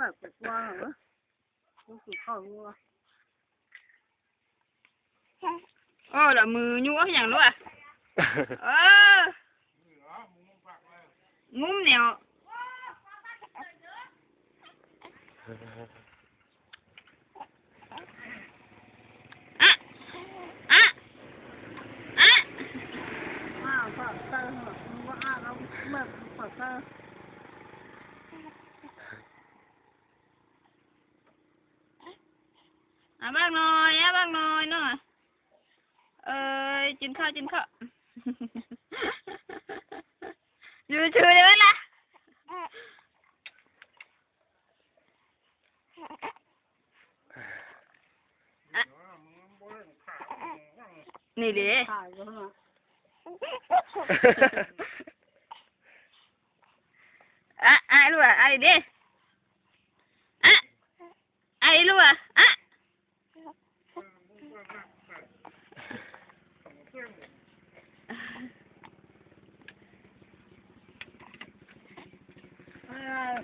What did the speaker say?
ปากกว้างเหรอรู้สึกเข้ารู้ว่าโอ้ละมือยั่วอย่างรู้อะเอองุ้มเหนียวอะอะอะอ้าวปากเตอร์เหรอมึงว่าอ้าวแล้วเมื่อปากเตอร์ À bác nói, á à, bác nói nữa à. Ơi, chín khơ, chín khơ. Dù chừ đấy bác là. À. Nì đi. à, ai luôn à, ai đi. Yeah.